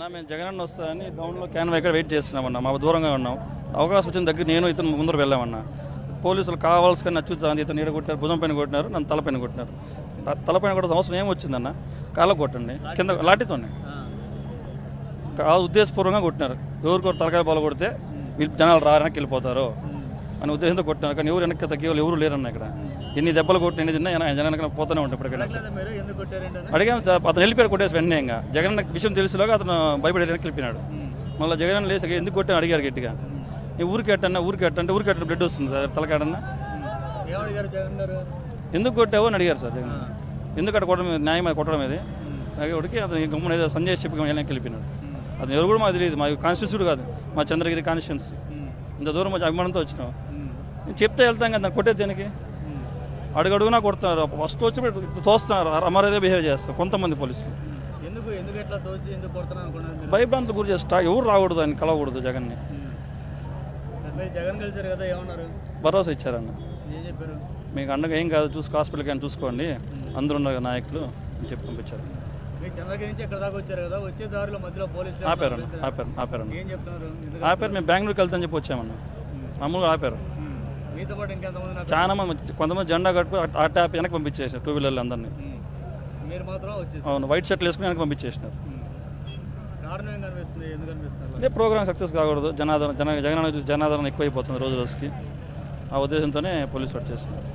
నా మేము జగనన్న వస్తాయని గ్రౌండ్లో క్యాన్ ఎక్కడ వెయిట్ చేస్తున్నామన్నా మా దూరంగా ఉన్నాం. అవకాశం వచ్చిన దగ్గర నేను ఇతను ముందర వెళ్ళామన్నా. పోలీసులు కావాల్సిన నచ్చుతుంది ఇతను నీడ కొట్టారు భుజం పైన కొట్టినారు నన్ను తలపైన కొట్టినారు. తలపైన కొట్టే అవసరం ఏం వచ్చిందన్న? కాళ్ళకు కొట్టండి కింద లాఠీతోనే. ఉద్దేశపూర్వకంగా కొట్టినారు. ఎవరికొరు తలకాయ బాల కొడితే వీళ్ళు జనాలు రారనకి వెళ్ళిపోతారు. అని ఉద్దేశంతో కొట్టినారు కానీ ఎవరు వెనక్కి తగ్గే వాళ్ళు ఎవరు లేరన్న ఇక్కడ. ఎన్ని దెబ్బలు కొట్టిన ఎన్ని తిన్నా జన- జనానికి పోతూనే ఉంటాయి ఇప్పటికైనా. అడిగాం సార్ అతను వెళ్ళిపోయాడు కొట్టేసి వెంటనే ఇంకా. జగన్ విషయం తెలిసిలోగా అతను భయపడి వెనక్కి వెళ్ళిపోయినాడు. మళ్ళీ జగన్ లేసి ఎందుకు కొట్టాను అడిగారు గట్టిగా. నీ ఊరికి ఎట్టన్నా ఊరికి ఎట్టంటే ఊరికి ఎట్ట బ్లడ్ వస్తుంది సార్ తలకాడన్నా. జగన్ ఎందుకు కొట్టావు అని అడిగారు సార్ జగన్ ఎందుకు అక్కడ కొట్టడం న్యాయం కొట్టడం ఇది? ఒకటికి అతను గమ్మున ఏదో సంజయ్ చెప్పి వెనక్కి వెళ్ళిపోయినాడు. అతను ఎవరు కూడా మాకు తెలియదు. మా కాన్స్టిట్యూట్ కాదు. మా చంద్రగిరి కాన్స్టిట్యున్సీ ఇంత దూరం వచ్చి అభిమానంతో వచ్చినాం. నేను చెప్తే వెళ్తాం కదా కొట్టేది దేనికి? అడుగడుగునా కొడుతున్నారు. ఫస్ట్ వచ్చి తోస్తున్నారు. అమరేదే బిహేవ్ చేస్తారు కొంతమంది పోలీసులు. భయభ్రాంతులు గురి చేస్తా ఎవరు రాకూడదు ఆయన కలవకూడదు జగన్ని. మీరు జగన్ కలిసారు కదా ఏమన్నారు? భరోసా ఇచ్చారన్న. మీకు అండగా ఏం కాదు చూసుకో హాస్పిటల్కి అని చూసుకోండి. అందరూ ఉన్నారు నాయకులు అని చెప్పి పంపించారు. మీరు చంద్రగిరి నుంచి ఇక్కడ దాకా వచ్చారు కదా వచ్చే దారిలో మధ్యలో పోలీసులు ఆపారన్న ఆపారు చెప్తున్నారు? ఎందుకు- ఆపారు మేము బెంగళూరుకి వెళ్తామని చెప్పి వచ్చామన్న. మామూలుగా ఆపారు. చాలా మంది కొంతమంది జెండా కట్టుకు ఆ ట్యాప్ వెనక్కి పంపించేసారు టూ వీలర్లు అందరినీ. అవును వైట్ షర్ట్లు వేసుకుని వెనక్కి పంపించేసినారు. ఇదే ప్రోగ్రామ్ సక్సెస్ కాకూడదు. జనాదరణ జన జగన్ జనాదరణ ఎక్కువైపోతుంది రోజు రోజుకి. ఆ ఉద్దేశంతోనే పోలీసు వాడు చేస్తున్నారు.